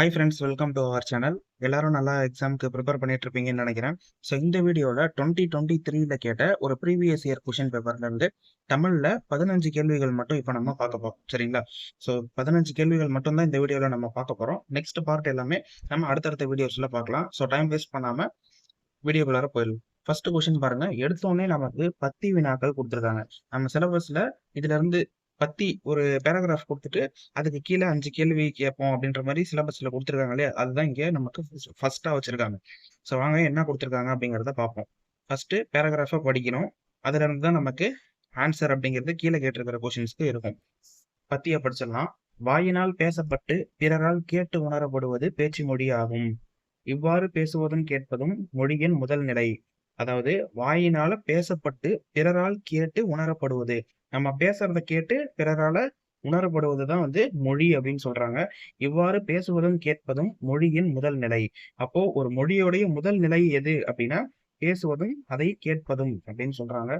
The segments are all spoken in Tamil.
Hi friends welcome to our channel எல்லாரும் நல்லா எக்ஸாமுக்கு ப்ரிப்பேர் பண்ணிட்டு இருப்பீங்கன்னு நினைக்கிறேன். ஸோ இந்த வீடியோவில் டுவெண்ட்டி டுவெண்ட்டி த்ரீல கேட்ட ஒரு ப்ரீவியஸ் இயர் கொஷின் பேப்பர்லேருந்து தமிழில் பதினஞ்சு கேள்விகள் மட்டும் இப்போ நம்ம பார்க்க போகிறோம் சரிங்களா? ஸோ பதினஞ்சு கேள்விகள் மட்டும் தான் இந்த வீடியோவில் நம்ம பார்க்க போகிறோம் நெக்ஸ்ட் பார்ட் எல்லாமே நம்ம அடுத்தடுத்த வீடியோஸில் பார்க்கலாம். ஸோ டைம் வேஸ்ட் பண்ணாமல் வீடியோக்குள்ளார போயிடலாம். ஃபர்ஸ்ட் கொஸ்டின் பாருங்க. எடுத்தோடனே நமக்கு பத்தி வினாக்கள் கொடுத்துருக்காங்க. நம்ம சிலபஸ்ல இதுல இருந்து பத்தி ஒரு பேராகிராஃப் கொடுத்துட்டு அதுக்கு கீழே அஞ்சு கேள்வி கேட்போம் அப்படின்ற மாதிரி சிலபஸ்ல கொடுத்துருக்காங்க இல்லையா? அதுதான் இங்க நமக்கு ஃபர்ஸ்டா வச்சிருக்காங்க. ஸோ வாங்க என்ன கொடுத்துருக்காங்க அப்படிங்கிறத பார்ப்போம். ஃபர்ஸ்ட் பேராகிராஃபா படிக்கணும். அதுல இருந்து தான் நமக்கு ஆன்சர் அப்படிங்கிறது கீழே கேட்டிருக்கிற கொஸ்டின்ஸ்க்கு இருக்கும். பத்திய படிச்சிடலாம். வாயினால் பேசப்பட்டு பிறரால் கேட்டு உணரப்படுவது பேச்சு மொழி ஆகும் இவ்வாறு பேசுவதும் கேட்பதும் மொழியின் முதல் நிலை. அதாவது வாயினால பேசப்பட்டு பிறரால் கேட்டு உணரப்படுவது. நம்ம பேசுறத கேட்டு பிறரால உணரப்படுவது தான் வந்து மொழி அப்படின்னு சொல்றாங்க. இவ்வாறு பேசுவதும் கேட்பதும் மொழியின் முதல் நிலை. அப்போ ஒரு மொழியோடைய முதல் நிலை எது அப்படின்னா பேசுவதும் அதை கேட்பதும் அப்படின்னு சொல்றாங்க.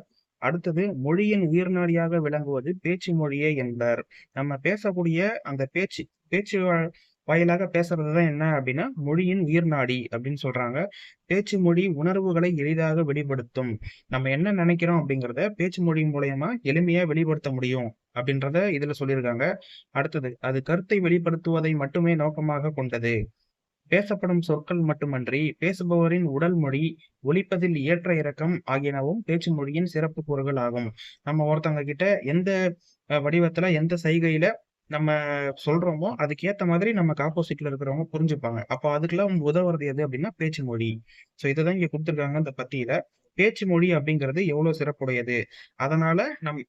அடுத்தது மொழியின் உயிர்நாடியாக விளங்குவது பேச்சு மொழியே என்பர். நம்ம பேசக்கூடிய அந்த பேச்சு பேச்சு வாயிலாக பேசுறது தான் என்ன அப்படின்னா மொழியின் உயிர்நாடி அப்படின்னு சொல்றாங்க. பேச்சு மொழி உணர்வுகளை எளிதாக வெளிப்படுத்தும். நம்ம என்ன நினைக்கிறோம் அப்படிங்கிறத பேச்சு மொழி மூலயமா எளிமையா வெளிப்படுத்த முடியும் அப்படின்றத இதுல சொல்லியிருக்காங்க. அடுத்தது அது கருத்தை வெளிப்படுத்துவதை மட்டுமே நோக்கமாக கொண்டது. பேசப்படும் சொற்கள் மட்டுமன்றி பேசுபவரின் உடல் மொழி ஒலிப்பதில் ஏற்ற இறக்கம் ஆகியனவும் பேச்சு மொழியின் சிறப்பு கூறுகள் ஆகும். நம்ம ஒருத்தவங்க கிட்ட எந்த வடிவத்துல எந்த சைகையில நம்ம சொல்றோமோ அதுக்கேற்ற மாதிரி நமக்கு ஆப்போசிட்ல இருக்கிறவங்க புரிஞ்சுப்பாங்க. அப்போ அதுக்கெல்லாம் உதவுறது எது அப்படின்னா பேச்சு மொழி. ஸோ இதுதான் இங்க கொடுத்துருக்காங்க இந்த பத்தியில. பேச்சு மொழி அப்படிங்கிறது எவ்வளவு சிறப்புடையது? அதனால நம்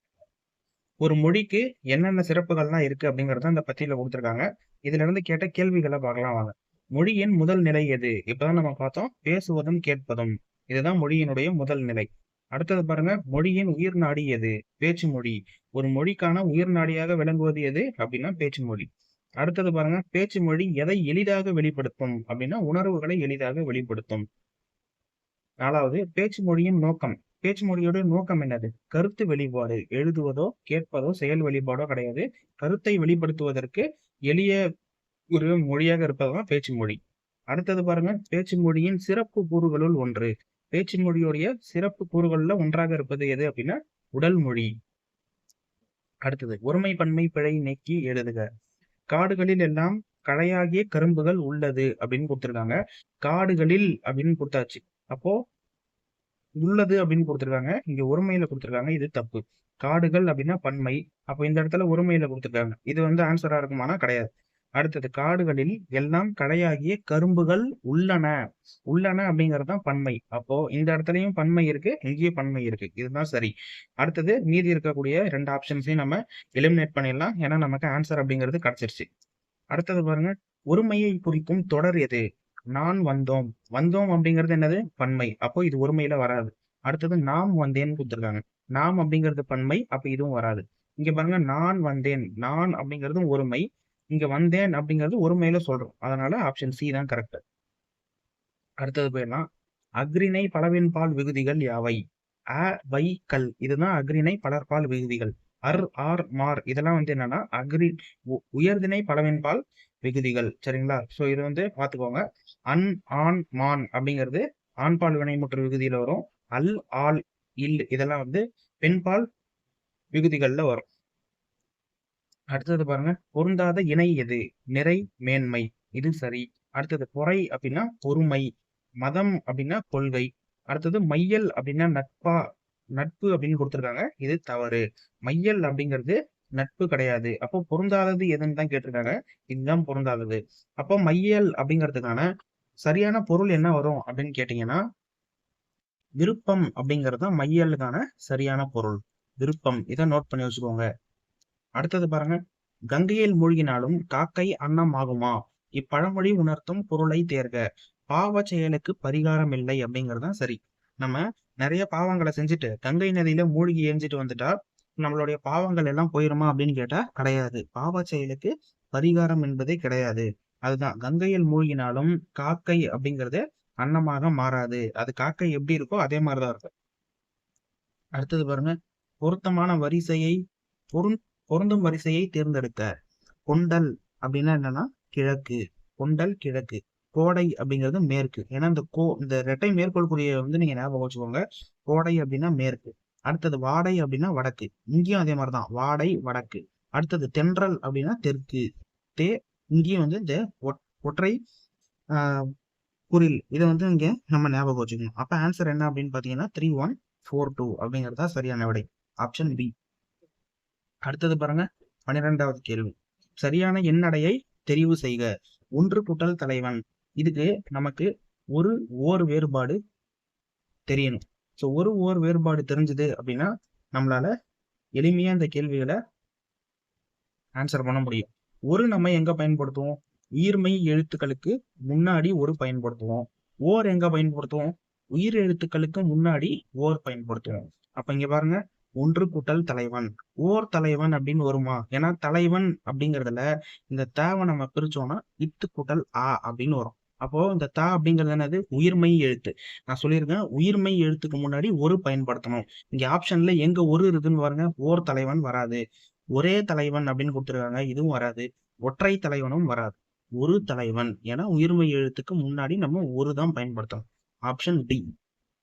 ஒரு மொழிக்கு என்னென்ன சிறப்புகள்லாம் இருக்கு அப்படிங்கறத இந்த பத்தியில கொடுத்துருக்காங்க. இதுல இருந்து கேட்ட கேள்விகளை பார்க்கலாம் வாங்க. மொழியின் முதல் நிலை எது? இப்பதான் நம்ம பார்த்தோம் பேசுவதும் கேட்பதும். இதுதான் மொழியினுடைய முதல் நிலை. அடுத்தது பாருங்க மொழியின் உயிர் நாடி எது? பேச்சு மொழி. ஒரு மொழிக்கான உயிர் நாடியாக விளங்குவது எது? அப்படின்னா பேச்சு மொழி. அடுத்தது பாருங்க பேச்சு மொழி எதை எளிதாக வெளிப்படுத்தும்? அப்படின்னா உணர்வுகளை எளிதாக வெளிப்படுத்தும். நாலாவது பேச்சு மொழியின் நோக்கம். பேச்சு மொழியோட நோக்கம் என்னது? கருத்து வெளிப்பாடு. எழுதுவதோ கேட்பதோ செயல் வெளிப்பாடோ கிடையாது. கருத்தை வெளிப்படுத்துவதற்கு எளிய ஒரு மொழியாக இருப்பதுதான் பேச்சு மொழி. அடுத்தது பாருங்க பேச்சு மொழியின் சிறப்பு கூறுகளுள் ஒன்று. பேச்சு மொழியுடைய சிறப்பு கூறுகள்ல ஒன்றாக இருப்பது எது அப்படின்னா உடல் மொழி. அடுத்தது ஒருமை பன்மை பிழை நீக்கி எழுதுக. காடுகளில் எல்லாம் களையாகிய கரும்புகள் உள்ளது அப்படின்னு கொடுத்திருக்காங்க. காடுகளில் அப்படின்னு கொடுத்தாச்சு. அப்போ உள்ளது அப்படின்னு கொடுத்திருக்காங்க. இங்க ஒருமையில கொடுத்துருக்காங்க. இது தப்பு. காடுகள் அப்படின்னா பன்மை. அப்போ இந்த இடத்துல ஒருமையில கொடுத்துருக்காங்க. இது வந்து ஆன்சரா இருக்குமானா கிடையாது. அடுத்தது காடுகளில் எல்லாம் கடையாகிய கரும்புகள் உள்ளன. உள்ளன அப்படிங்கிறது தான் பன்மை. அப்போ இந்த இடத்துலயும் பன்மை இருக்கு இங்கேயும் பன்மை இருக்கு. இதுதான் சரி. அடுத்தது மீதி இருக்கக்கூடிய ரெண்டு ஆப்ஷன்ஸையும் நம்ம எலிமினேட் பண்ணிடலாம். ஏன்னா நமக்கு ஆன்சர் அப்படிங்கிறது கிடைச்சிருச்சு. அடுத்தது பாருங்க ஒருமையை குறிக்கும் தொடர் எது? நான் வந்தோம். வந்தோம் அப்படிங்கிறது என்னது? பன்மை. அப்போ இது ஒருமையில வராது. அடுத்தது நாம் வந்தேன்னு கொடுத்துருக்காங்க. நாம் அப்படிங்கிறது பன்மை அப்ப இதுவும் வராது. இங்க பாருங்க நான் வந்தேன். நான் அப்படிங்கிறதும் ஒருமை. இங்க வந்தேன் அப்படிங்கிறது ஒருமையில சொல்றோம். அதனால ஆப்ஷன் சி தான் கரெக்ட் அடுத்தது போயிடலாம். அக்ரிணை பலவின்பால் விகுதிகள் யாவை? அ வை கல். இதுதான் அக்ரிணை பலர்பால் விகுதிகள். அர் ஆர் மார். இதெல்லாம் வந்து என்னன்னா அக்ரி உ- உயர்திணை பலவின்பால் விகுதிகள். சரிங்களா? சோ இது வந்து பாத்துக்கோங்க அன் ஆன் மான் அப்படிங்கிறது ஆண்பால் வினைமுற்று விகுதியில வரும். அல் ஆல் இல் இதெல்லாம் வந்து பெண்பால் விகுதிகள்ல வரும். அடுத்தது பாருங்க பொருந்தாத இணை எது? நிறை மேன்மை. இது சரி. அடுத்தது பொறை அப்படின்னா பொறுமை. மதம் அப்படின்னா கொள்கை. அடுத்தது மையல் அப்படின்னா நட்பா நட்பு அப்படின்னு கொடுத்துருக்காங்க. இது தவறு. மையல் அப்படிங்கிறது நட்பு கிடையாது. அப்போ பொருந்தாதது எதுன்னு தான் கேட்டிருக்காங்க. இதுதான் பொருந்தாதது. அப்போ மையல் அப்படிங்கிறதுக்கான சரியான பொருள் என்ன வரும் அப்படின்னு கேட்டீங்கன்னா விருப்பம் அப்படிங்கிறது தான் மையலுக்கான சரியான பொருள். விருப்பம். இதை நோட் பண்ணி வச்சுக்கோங்க. அடுத்தது பாருங்க. கங்கையில் மூழ்கினாலும் காக்கை அன்னம் ஆகுமா இப்பழமொழி உணர்த்தும் பொருளை தேர்க. பாவ செயலுக்கு பரிகாரம் இல்லை அப்படிங்கிறது தான் சரி. நம்ம நிறைய பாவங்களை செஞ்சுட்டு கங்கை நதியில மூழ்கி எரிஞ்சிட்டு வந்துட்டா நம்மளுடைய பாவங்கள் எல்லாம் போயிருமா அப்படின்னு கேட்டா கிடையாது. பாவ செயலுக்கு பரிகாரம் என்பதே கிடையாது. அதுதான். கங்கையில் மூழ்கினாலும் காக்கை அப்படிங்கிறது அன்னமாக மாறாது. அது காக்கை எப்படி இருக்கோ அதே மாதிரிதான் இருக்கும். அடுத்தது பாருங்க. பொருத்தமான வரிசையை பொருள் பொருந்தும் வரிசையை தேர்ந்தெடுக்க. கொண்டல் அப்படின்னா என்னன்னா கிழக்கு. கொண்டல் கிழக்கு. கோடை அப்படிங்கிறது மேற்கு. ஏன்னா இந்த கோ இந்த ரெட்டை மேற்கோள் வந்து நீங்க ஞாபகம் வச்சுக்கோங்க. கோடை அப்படின்னா மேற்கு. அடுத்தது வாடை அப்படின்னா வடக்கு. இங்கேயும் அதே மாதிரிதான். வாடை வடக்கு. அடுத்தது தென்றல் அப்படின்னா தெற்கு. தே இங்கேயும் வந்து இந்த ஒட்- ஒற்றை குரில் இதை வந்து இங்க நம்ம ஞாபகம் வச்சுக்கணும். அப்ப ஆன்சர் என்ன அப்படின்னு பாத்தீங்கன்னா த்ரீ ஒன் ஃபோர் டூ அப்படிங்கிறதா சரியான விடை ஆப்ஷன் பி அடுத்தது பாருங்க பன்னிரெண்டாவது கேள்வி. சரியான எண்ணடையை தெரிவு செய்க. ஒன்று கூட்டல் தலைவன். இதுக்கு நமக்கு ஒரு ஓர் வேறுபாடு தெரியணும். ஸோ ஒரு ஓர் வேறுபாடு தெரிஞ்சது அப்படின்னா நம்மளால எளிமையா இந்த கேள்விகளை ஆன்சர் பண்ண முடியும். ஒரு நம்ம எங்க பயன்படுத்துவோம்? உயிர்மெய் எழுத்துக்களுக்கு முன்னாடி ஒரு பயன்படுத்துவோம். ஓர் எங்க பயன்படுத்துவோம்? உயிர் எழுத்துக்களுக்கு முன்னாடி ஓர் பயன்படுத்துவோம். அப்ப இங்க பாருங்க ஒன்று கூட்டல் தலைவன். ஓர் தலைவன் அப்படின்னு வருமா? ஏன்னா தலைவன் அப்படிங்கறதுல இந்த தேவை நம்ம பிரிச்சோம்னா இத்து கூட்டல் ஆ அப்படின்னு வரும். அப்போ இந்த தா அப்படிங்கிறது என்னது? உயிர்மெய் எழுத்து. நான் சொல்லியிருக்கேன் உயிர்மெய் எழுத்துக்கு முன்னாடி ஒரு பயன்படுத்தணும். இங்க ஆப்ஷன்ல எங்க ஒரு இருக்குன்னு பாருங்க ஓர் தலைவன் வராது. ஒரே தலைவன் அப்படின்னு கொடுத்துருக்காங்க இதுவும் வராது. ஒற்றை தலைவனும் வராது. ஒரு தலைவன். ஏன்னா உயிர்மெய் எழுத்துக்கு முன்னாடி நம்ம ஒரு தான் பயன்படுத்தணும். Option D.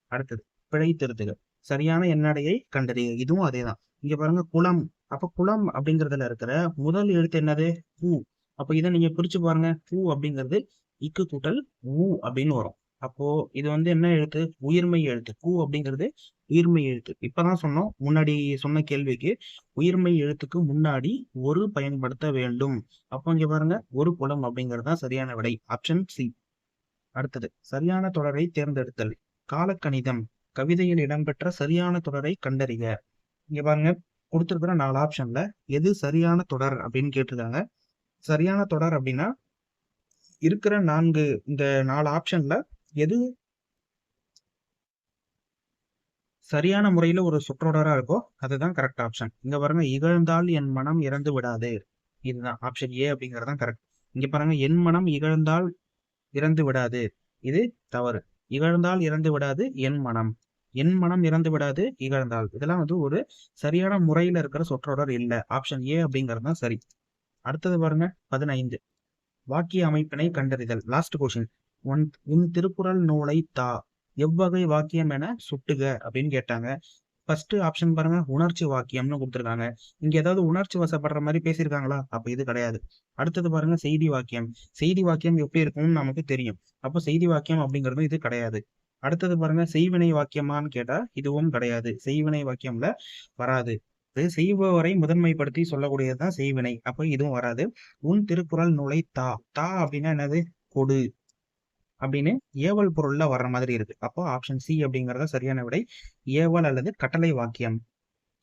அடுத்தது பிழை திருத்துகள் சரியான எண்ணடையை கண்டறிய இதுவும் அதேதான். இங்க பாருங்க குளம். அப்ப குளம் அப்படிங்கறதுல இருக்கிற முதல் எழுத்து என்னது? பூ அப்ப இதை நீங்க பிரிச்சு பாருங்க. பூ அப்படிங்கிறது இக்கு கூட்டல் ஊ அப்படின்னு வரும். அப்போ இது வந்து என்ன எழுத்து? உயிர்மெய் எழுத்து. பூ அப்படிங்கிறது உயிர்மெய் எழுத்து. இப்பதான் சொன்னோம். முன்னாடி சொன்ன கேள்விக்கு உயிர்மெய் எழுத்துக்கு முன்னாடி ஒரு பயன்படுத்த வேண்டும். அப்போ இங்க பாருங்க ஒரு குளம் அப்படிங்கிறது தான் சரியான விடை. ஆப்ஷன் சி அடுத்தது சரியான தொடரை தேர்ந்தெடுத்தல். காலக்கணிதம். கவிதையில் இடம்பெற்ற சரியான தொடரை கண்டறிக. இங்க பாருங்க கொடுத்திருக்கிற நாலு ஆப்ஷன்ல எது சரியான தொடர் அப்படின்னு கேட்டிருக்காங்க. சரியான தொடர் அப்படின்னா இருக்கிற நான்கு இந்த நாலு ஆப்ஷன்ல எது சரியான முறையில ஒரு சுற்றொடரா இருக்கோ அதுதான் கரெக்ட் ஆப்ஷன் இங்க பாருங்க இகழ்ந்தால் என் மனம் இறந்து விடாது. இதுதான் ஆப்ஷன் ஏ அப்படிங்கிறது தான் கரெக்ட் இங்க பாருங்க என் மனம் இகழ்ந்தால் இறந்து விடாது. இது தவறு. இகழ்ந்தால் இறந்து விடாது என் மனம். என் மனம் இறந்து விடாது இகழ்ந்தால். இதெல்லாம் வந்து ஒரு சரியான முறையில இருக்கிற சொற்றொடர் இல்ல. ஆப்ஷன் ஏ அப்படிங்கிறது தான் சரி. அடுத்தது பாருங்க பதினைந்து. வாக்கிய அமைப்பினை கண்டறிதல். லாஸ்ட் கொஸ்டின் உன் உன் திருக்குறள் நூலை தா. எவ்வகை வாக்கியம் என சுட்டுக அப்படின்னு கேட்டாங்க. ஃபர்ஸ்ட் ஆப்ஷன் பாருங்க உணர்ச்சி வாக்கியம்னு கொடுத்துருக்காங்க. இங்க ஏதாவது உணர்ச்சி வசப்படுற மாதிரி பேசியிருக்காங்களா? அப்ப இது கிடையாது. அடுத்தது பாருங்க செய்தி வாக்கியம். செய்தி வாக்கியம் எப்படி இருக்கும்னு நமக்கு தெரியும். அப்போ செய்தி வாக்கியம் அப்படிங்கிறது இது கிடையாது. அடுத்தது பாருங்க செய்வினை வாக்கியமான்னு கேட்டா இதுவும் கிடையாது. செய்வினை வாக்கியம்ல வராது. இது செய்பவரை முதன்மைப்படுத்தி சொல்லக்கூடியதுதான் செய்வினை. அப்ப இதுவும் வராது. உன் திருக்குறள் நுழை தா தா அப்படின்னா என்னது? கொடு அப்படின்னு ஏவல் பொருள்ல வர்ற மாதிரி இருக்கு. அப்போ ஆப்ஷன் சி அப்படிங்கறத சரியான விடை ஏவல் அல்லது கட்டளை வாக்கியம்.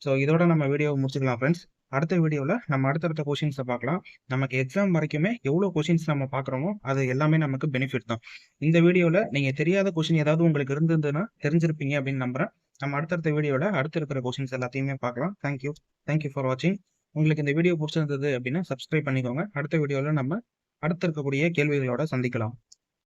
ஸோ இதோட நம்ம வீடியோவை முடிச்சுக்கலாம் ஃப்ரெண்ட்ஸ் அடுத்த வீடியோவில் நம்ம அடுத்தடுத்த கொஷின்ஸை பார்க்கலாம். நமக்கு எக்ஸாம் வரைக்குமே எவ்வளோ கொஷின்ஸ் நம்ம பார்க்குறோமோ அது எல்லாமே நமக்கு பெனிஃபிட் தான். இந்த வீடியோவில் நீங்கள் தெரியாத கொஷின் ஏதாவது உங்களுக்கு இருந்ததுன்னா தெரிஞ்சிருப்பீங்க அப்படின்னு நம்புறேன். நம்ம அடுத்தடுத்த வீடியோவில் அடுத்து இருக்கிற கொஷின்ஸ் எல்லாத்தையுமே பார்க்கலாம். தேங்க்யூ தேங்க்யூ ஃபார் வாட்சிங் உங்களுக்கு இந்த வீடியோ பிடிச்சிருந்தது அப்படின்னா சப்ஸ்கிரைப் பண்ணிக்கோங்க. அடுத்த வீடியோவில் நம்ம அடுத்த இருக்கக்கூடிய கேள்விகளோட சந்திக்கலாம்.